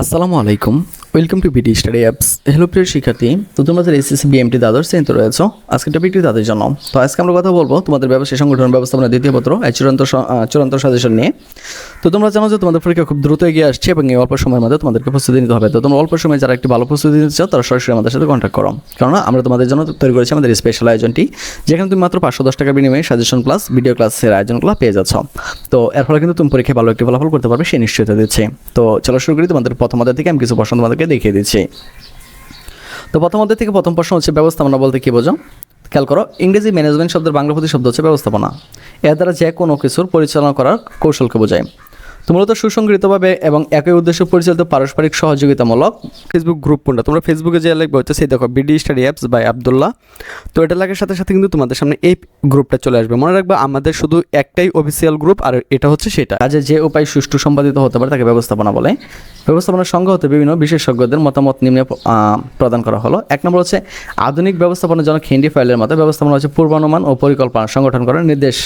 আসসালামু আলাইকুম। Welcome to B D study apps hello প্রিয় শিক্ষার্থী। তো তোমাদের এসএসসি বিএমটি দ্বাদশ শ্রেণীতে রয়েছে, আজকে টপিকটি তাদের জন্য। তো আজকে আমরা কথা বলব তোমাদের ব্যবসায়ী সংগঠন ব্যবস্থাপনা দ্বিতীয় পত্র চূড়ান্ত স- চূড়ান্ত সাজেশন নিয়ে। তো তোমরা জানো যে তোমাদের পরীক্ষা খুব দ্রুত এগিয়ে আসছে এবং এই অল্প সময়ের মধ্যে তোমাদেরকে প্রস্তুতি নিতে হবে। তো তোমরা অল্প সময়ে যারা একটি ভালো প্রস্তুতি নিতে চাও, তারা সরাসরি আমাদের সাথে কন্ট্যাক্ট করো। কেননা আমরা তোমাদের জন্য তৈরি করেছি আমাদের স্পেশাল আয়োজনটি, যেখানে তুমি মাত্র পাঁচশো দশ টাকার বিনিময়ে সাজেশন ক্লাস ভিডিও ক্লাসের আয়োজনগুলো পেয়ে যাচ্ছ। তো এর ফলে কিন্তু তুমি পরীক্ষায় ভালো একটি ফলাফল করতে পারবে সেই নিশ্চয়তা দিচ্ছে তো চলো শুরু করি তোমাদের প্রথম থেকে আমি কিছু প্রশ্ন তোমাদেরকে দেখিয়ে দিচ্ছি। তো প্রথম অধ্যায় থেকে প্রথম প্রশ্ন হচ্ছে, ব্যবস্থাপনা বলতে কী বোঝো? খেয়াল করো, ইংরেজি ম্যানেজমেন্ট শব্দের বাংলা প্রতি শব্দ হচ্ছে ব্যবস্থাপনা। এর দ্বারা যে কোনো কিছুর পরিচালনা করার কৌশলকে বোঝায়। তো মূলত সুসংগঠিতভাবে এবং একই উদ্দেশ্যে পরিচালিত পারস্পরিক সহযোগিতামূলক ফেসবুক গ্রুপ কোনটা? তোমরা ফেসবুকে যে লিখবে হচ্ছে সেই দেখো B D study apps by Abdullah তো এটা লাগার সাথে সাথে কিন্তু তোমাদের সামনে এই গ্রুপটা চলে আসবে। মনে রাখবে, আমাদের শুধু একটাই অফিসিয়াল গ্রুপ আর এটা হচ্ছে সেটা। কাজে যে উপায় সুষ্ঠু সম্পাদিত হতে পারে তাকে ব্যবস্থাপনা বলে। ব্যবস্থাপনার সঙ্গে হতে বিভিন্ন বিশেষজ্ঞদের মতামত নিম্নে প্রদান করা হলো। এক নম্বর হচ্ছে, আধুনিক ব্যবস্থাপনার জন্য খিন্ডি ফাইলের মতো ব্যবস্থাপনা হচ্ছে পূর্বানুমান ও পরিকল্পনা সংগঠন করার নির্দেশ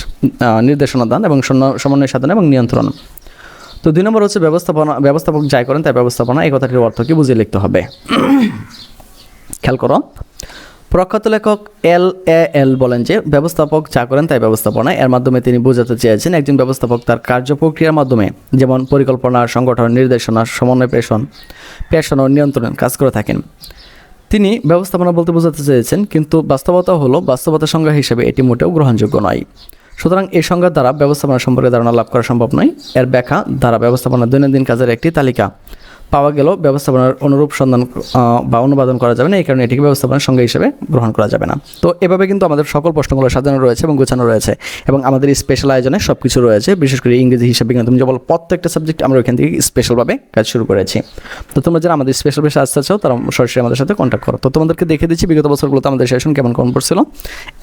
নির্দেশনা দান এবং সমন্বয় সাধন এবং নিয়ন্ত্রণ। তো দুই নম্বর হচ্ছে ব্যবস্থাপনা, ব্যবস্থাপক যাই করেন তাই ব্যবস্থাপনা, এই কথাটির অর্থ কি বুঝিয়ে লিখতে হবে। খেয়াল করো, প্রখ্যাত লেখক এল এ এল বলেন যে, ব্যবস্থাপক যা করেন তাই ব্যবস্থাপনা এর মাধ্যমে তিনি বোঝাতে চেয়েছেন একজন ব্যবস্থাপক তার কার্য প্রক্রিয়ার মাধ্যমে, যেমন পরিকল্পনা, সংগঠন, নির্দেশনা সমন্বয় পেশন পেশন ও নিয়ন্ত্রণ কাজ করে থাকেন। তিনি ব্যবস্থাপনা বলতে বোঝাতে চেয়েছেন, কিন্তু বাস্তবতা হলো বাস্তবতা সংজ্ঞা হিসেবে এটি মোটেও গ্রহণযোগ্য নয়। সুতরাং এই সংজ্ঞার দ্বারা ব্যবস্থাপনা সম্পর্কে ধারণা লাভ করা সম্ভব নয়। এর ব্যাখ্যা দ্বারা ব্যবস্থাপনার দৈনন্দিন কাজের একটি তালিকা। পাওয়া গেলেও ব্যবস্থাপনার অনুরূপ সন্ধান বা অনুবাদন করা যাবে না, এই কারণে এটিকে ব্যবস্থাপনার সঙ্গে হিসেবে গ্রহণ করা যাবে না। তো এভাবে কিন্তু আমাদের সকল প্রশ্নগুলো সাজানো রয়েছে এবং গোছানো রয়েছে এবং আমাদের স্পেশাল আয়োজনে সব কিছু রয়েছে, বিশেষ করে ইংরেজি হিসাবে কিন্তু তুমি যে বলো প্রত্যেকটা সাবজেক্ট আমরা ওইখান থেকে স্পেশালভাবে কাজ শুরু করেছি। তো তোমরা যারা আমাদের স্পেশাল বেশি আসতে চাও, তারা সরাসরি আমাদের সাথে কন্ট্যাক্ট করো। তো তোমাদেরকে দেখে দিচ্ছি, বিগত বছরগুলোতে আমাদের সেশন কেমন কেমন পড়ছিল।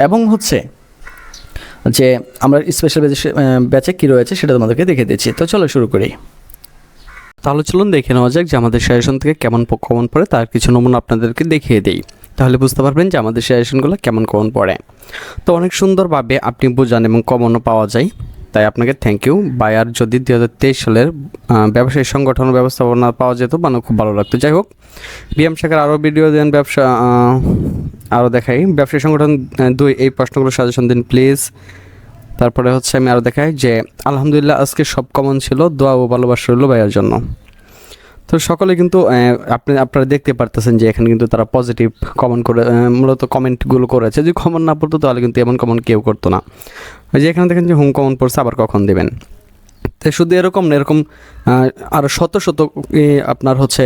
এবং হচ্ছে যে আমরা স্পেশাল ব্যাচে ব্যাচে কী রয়েছে সেটা তোমাদেরকে দেখে দিচ্ছি। তো চলো শুরু করি। তাহলে চলুন দেখে নেওয়া যাক যে আমাদের সাজেশন থেকে কেমন কমন পড়ে, তার কিছু নমুনা আপনাদেরকে দেখিয়ে দিই। তাহলে বুঝতে পারবেন যে আমাদের সাজেশনগুলো কেমন কমন পড়ে। তো অনেক সুন্দরভাবে আপনি বোঝান এবং কমনও পাওয়া যায়। তাই আপনাকে থ্যাংক ইউ বায়ার যদি দু হাজার তেইশ সালের ব্যবসায়ী সংগঠন ব্যবস্থাপনা পাওয়া যেত মানে খুব ভালো লাগতো। যাই হোক, বিএম শাখার আরও ভিডিও দেন ব্যবসা আরও দেখাই। ব্যবসায়ী সংগঠন দুই, এই প্রশ্নগুলো সাজেশন দিন প্লিজ তারপরে হচ্ছে আমি আরও দেখাই যে, আলহামদুলিল্লাহ, আজকে সব কমন ছিল, দোয়া ও ভালোবাসা রইল ভাইয়ার জন্য। তো সকলে কিন্তু আপনি, আপনারা দেখতে পারতেছেন যে, এখানে কিন্তু তারা পজিটিভ কমেন্ট করে মূলত কমেন্টগুলো করেছে। যদি কমন না পড়তো, তাহলে কিন্তু এমন কমন কেউ করতো না। যে এখানে দেখেন যে, হুম কমন পড়ছে, আবার কখন দেবেন? তো শুধু এরকম না, এরকম আরও শত শত আপনার হচ্ছে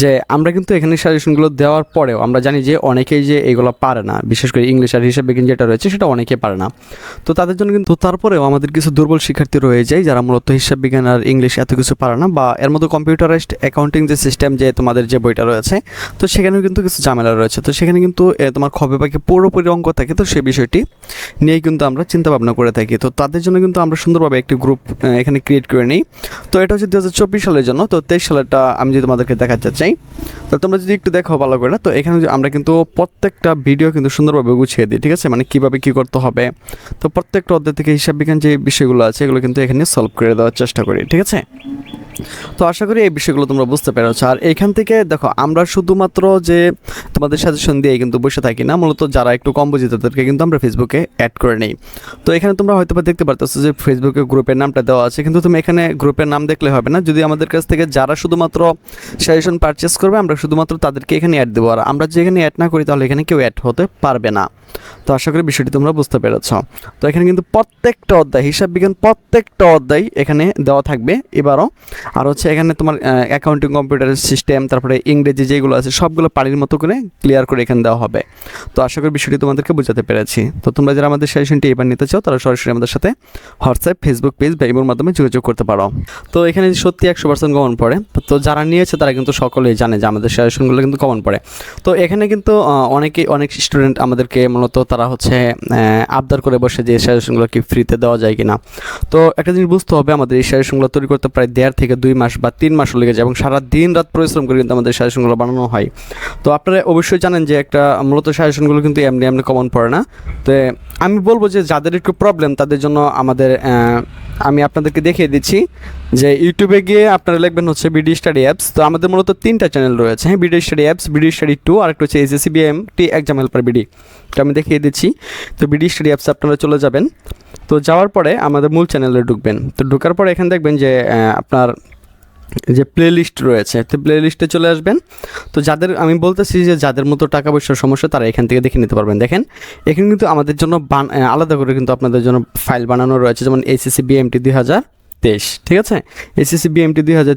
যে আমরা কিন্তু এখানে সাজেশনগুলো দেওয়ার পরেও আমরা জানি যে অনেকেই যে এগুলো পারে না, বিশেষ করে ইংলিশ আর হিসাব বিজ্ঞান যেটা রয়েছে সেটা অনেকে পারে না। তো তাদের জন্য কিন্তু তারপরেও আমাদের কিছু দুর্বল শিক্ষার্থী রয়ে যায় যারা মূলত হিসাব বিজ্ঞান আর ইংলিশ এত কিছু পারে না বা এর মতো কম্পিউটারাইজড অ্যাকাউন্টিং যে সিস্টেম যে তোমাদের যে বইটা রয়েছে, তো সেখানেও কিন্তু কিছু ঝামেলা রয়েছে। তো সেখানে কিন্তু তোমার খবে পাখি পুরোপুরি অঙ্ক থাকে, তো সেই বিষয়টি নিয়েই কিন্তু আমরা চিন্তা ভাবনা করে থাকি। তো তাদের জন্য কিন্তু আমরা সুন্দরভাবে একটি গ্রুপ এখানে ক্রিয়েট করে নিই। তো এটা হচ্ছে দু হাজার চব্বিশ সালের জন্য, তো তেইশ সালেরটা আমি যদি তোমাদেরকে দেখাতে চাই তো তোমরা যদি একটু দেখো ভালো করে তো এখানে আমরা কিন্তু প্রত্যেকটা ভিডিও কিন্তু সুন্দরভাবে গুছিয়ে দিই, ঠিক আছে? মানে কীভাবে কী করতে হবে? তো প্রত্যেকটা অধ্যায় থেকে হিসাব বিজ্ঞান যে বিষয়গুলো আছে, এগুলো কিন্তু এখানে সলভ করে দেওয়ার চেষ্টা করি, ঠিক আছে? তো আশা করি এই বিষয়গুলো তোমরা বুঝতে পেরেছ। আর এখান থেকে দেখো, আমরা শুধুমাত্র যে তোমাদের সাজেশন দিয়ে কিন্তু বসে থাকি না, মূলত যারা একটু কম বুঝি, তাদেরকে কিন্তু আমরা ফেসবুকে অ্যাড করে নিই। তো এখানে তোমরা হয়তো বা দেখতে পারতেছো যে ফেসবুকে গ্রুপের নামটা দেওয়া আছে, কিন্তু তুমি এখানে গ্রুপের নাম দেখলে হবে না। যদি আমাদের কাছ থেকে যারা শুধুমাত্র সাজেশন পারচেস করবে, আমরা শুধুমাত্র তাদেরকে এখানে অ্যাড দেবো। আর আমরা যে এখানে অ্যাড না করি, তাহলে এখানে কেউ অ্যাড হতে পারবে না। তো আশা করি বিষয়টি তোমরা বুঝতে পেরেছ। তো এখানে কিন্তু প্রত্যেকটা অধ্যায়, হিসাব বিজ্ঞান প্রত্যেকটা অধ্যায় এখানে দেওয়া থাকবে এবারও। আর হচ্ছে এখানে তোমার অ্যাকাউন্টিং কম্পিউটারের সিস্টেম তারপরে ইংরেজি যেগুলো আছে, সবগুলো পানির মতো করে ক্লিয়ার করে এখানে দেওয়া হবে। তো আশা করি বিষয়টি তোমাদেরকে বোঝাতে পেরেছি। তো তোমরা যারা আমাদের সেশনটি এবার নিতে চাও, তারা সরাসরি আমাদের সাথে হোয়াটসঅ্যাপ ফেসবুক পেজ বা ইমোর মাধ্যমে যোগাযোগ করতে পারো। তো এখানে সত্যি একশো পার্সেন্ট গমন পড়ে। তো যারা নিয়েছে, তারা কিন্তু শখ সকলেই জানে যে আমাদের সাজেশনগুলো কিন্তু কমন পড়ে। তো এখানে কিন্তু অনেকেই, অনেক স্টুডেন্ট আমাদেরকে মূলত তারা হচ্ছে আবদার করে বসে যে সাজেশনগুলো কি ফ্রিতে দেওয়া যায় কিনা। তো একটা জিনিস বুঝতে হবে, আমাদের এই সাজেশনগুলো তৈরি করতে প্রায় দেড় থেকে দুই মাস বা তিন মাসও লেগে যায় এবং সারা দিন রাত পরিশ্রম করে কিন্তু আমাদের সাজেশনগুলো বানানো হয়। তো আপনারা অবশ্যই জানেন যে একটা মূলত সাজেশনগুলো কিন্তু এমনি এমনি কমন পড়ে না। তো আমি বলব যে যাদের একটু প্রবলেম তাদের জন্য আমাদের আমি আপনাদেরকে দেখিয়ে দিচ্ছি যে ইউটিউবে গিয়ে আপনারা লিখবেন হচ্ছে বিডি স্টাডি অ্যাপস তো আমাদের মূলত তিনটা চ্যানেল রয়েছে। হ্যাঁ B D study apps B D study two আর একটা হচ্ছে S S C B M T exam helper B D তো আমি দেখিয়ে দিচ্ছি। তো বিডি স্টাডি অ্যাপস আপনারা চলে যাবেন। তো যাওয়ার পরে আমাদের মূল চ্যানেলে ঢুকবেন। তো ঢোকার পরে এখানে দেখবেন যে আপনার যে প্লে লিস্ট রয়েছে, তো প্লে লিস্টে চলে আসবেন। তো যাদের, আমি বলতেছি যে যাদের মতো টাকা পয়সার সমস্যা, তারা এখান থেকে দেখে নিতে পারবেন। দেখেন, এখানে কিন্তু আমাদের জন্য বান আলাদা করে কিন্তু আপনাদের জন্য ফাইল বানানো রয়েছে, যেমন এসএসসি বিএমটি দুই হাজার তেইশ, ঠিক আছে? এসএসসি বিএমটি দুই হাজার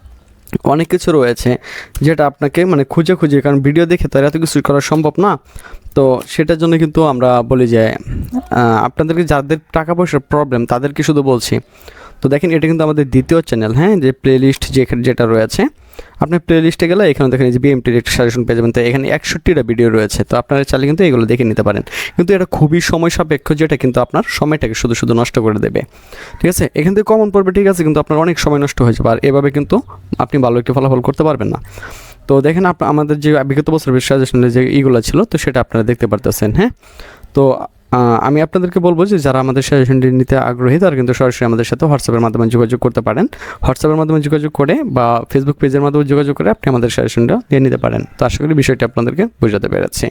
অনেক কিছু রয়েছে যেটা আপনাকে মানে খুঁজে খুঁজে, কারণ ভিডিও দেখে তো এত কিছু করা সম্ভব না। তো সেটার জন্য কিন্তু আমরা বলি যে আপনাদেরকে যাদের টাকা পয়সার প্রবলেম তাদেরকে শুধু বলছি তো দেখেন, এটা কিন্তু আমাদের দ্বিতীয় চ্যানেল হ্যাঁ? যে প্লে লিস্ট যেটা রয়েছে, আপনি প্লে লিস্টে গেলে এখানে দেখেন যে বিএমটির একটা সাজেশন পেয়ে যাবেন। তো এখানে একষট্টিটা ভিডিও রয়েছে, তো আপনারা চাইলে কিন্তু এগুলো দেখে নিতে পারেন। কিন্তু এটা খুবই সময় সাপেক্ষ, যেটা কিন্তু আপনার সময়টাকে শুধু শুধু নষ্ট করে দেবে। ঠিক আছে? এখান থেকে কমন পড়বে ঠিক আছে, কিন্তু আপনার অনেক সময় নষ্ট হয়ে যাবে। আর এভাবে কিন্তু আপনি ভালো একটি ফলাফল করতে পারবেন না। তো দেখেন আমাদের যে বিগত বছরের সাজেশনের যে ইগুলো ছিল, তো সেটা আপনারা দেখতে পারতেছেন হ্যাঁ? তো আমি আপনাদেরকে বলব যে যারা আমাদের সাজেশনটি নিতে আগ্রহী, তারা কিন্তু সরাসরি আমাদের সাথে হোয়াটসঅ্যাপের মাধ্যমে যোগাযোগ করতে পারেন। হোয়াটসঅ্যাপের মাধ্যমে যোগাযোগ করে বা ফেসবুক পেজের মাধ্যমে যোগাযোগ করে আপনি আমাদের সাজেশনটা নিয়ে নিতে পারেন। তো আশা করি বিষয়টি আপনাদেরকে বোঝাতে পেরেছি।